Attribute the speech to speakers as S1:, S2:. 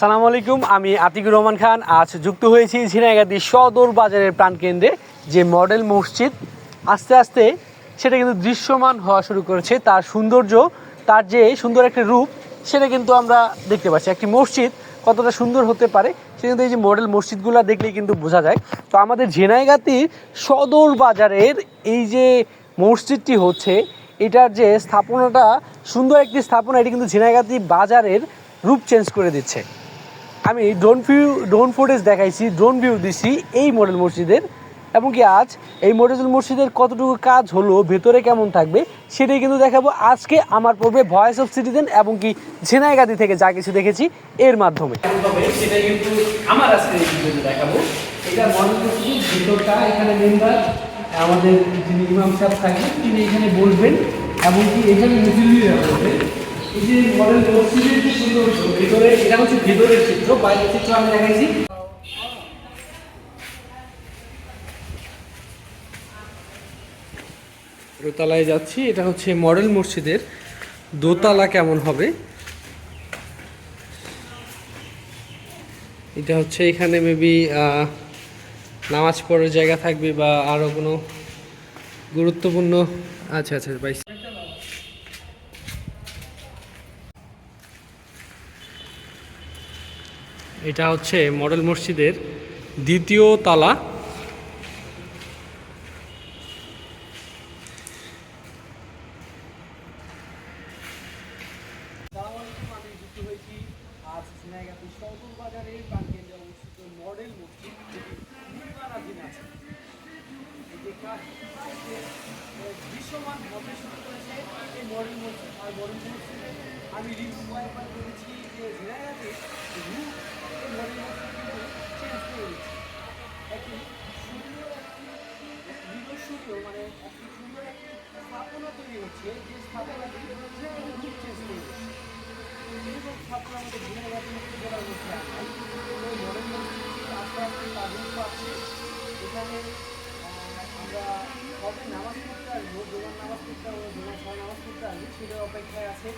S1: আসসালামু আলাইকুম, আমি আতিকুর রহমান খান। আজ যুক্ত হয়েছি ঝিনাইগাতি সদর বাজারের প্রাণকেন্দ্রে, যে মডেল মসজিদ আস্তে আস্তে সেটা কিন্তু দৃশ্যমান হওয়া শুরু করেছে। তার সৌন্দর্য, তার যে সুন্দর একটা রূপ, সেটা কিন্তু আমরা দেখতে পাচ্ছি। একটি মসজিদ কতটা সুন্দর হতে পারে, সে কিন্তু এই যে মডেল মসজিদগুলো দেখলেই কিন্তু বোঝা যায়। তো আমাদের ঝিনাইগাতির সদর বাজারের এই যে মসজিদটি হচ্ছে, এটার যে স্থাপনাটা, সুন্দর একটি স্থাপনা, এটি কিন্তু ঝিনাইগাতি বাজারের রূপ চেঞ্জ করে দিচ্ছে। আমি ড্রোন ভিউ ড্রোন ফুটেজ দেখাইছি ড্রোন ভিউ দিছি এই মডেল মসজিদের। এবং কি আজ এই মডেল মসজিদের কতটুকু কাজ হলো, ভেতরে কেমন থাকবে, সেটাই কিন্তু দেখাবো আজকে আমার পূর্বে ভয়েস অফ সিটিজেন এবং কি ঝিনাইগাতি থেকে যা কিছু দেখেছি এর মাধ্যমে। আমার আজকে দেখাবো। এটা মডেল এখানে মেম্বার আমাদের যিনি ইমাম সাহেব থাকেন, তিনি এখানে বলবেন এবং কি এখানে মুসলিমরা বলবেন। এই মডেল ভিতরে এটা হচ্ছে ভিতরের চিত্র, বাইরের চিত্র আমি দেখাইছি। দোতলায় যাচ্ছি, এটা হচ্ছে মডেল মসজিদের দোতলা কেমন হবে? এটা হচ্ছে এখানে মেবি নামাজ পড়ার জায়গা থাকবে বা আরও কোনো গুরুত্বপূর্ণ আচ্ছা আচ্ছা ভাই এটা হচ্ছে মডেল মসজিদের দ্বিতীয় তালা হবে শুরু করেছে এই মডেল মসজিদ আর মডেল মসজিদে আমি রিভিউ কয়েকবার করেছি যে রূপ এই মডেল কিন্তু চেঞ্জ করে দিচ্ছি। একটি সুন্দর একটি নিজস্ব মানে একটি সুন্দর একটি স্থাপনা তৈরি হচ্ছে, যে স্থাপনাটি রূপ চেঞ্জ করে দিচ্ছে এরকম ছাত্র আমাদের ঝিনাইগাতি মুক্তি জেলার মধ্যে আনাই ওই মডেল মসজিদটি আস্তে আস্তে তার রূপ পাচ্ছে এখানে আহ, আমরা কবে নামাজ পড়তে আসব জোগান নামাজ পড়তে আসব জোগান ছয় নামাজ পড়তে আসব সেটার অপেক্ষায় আছে।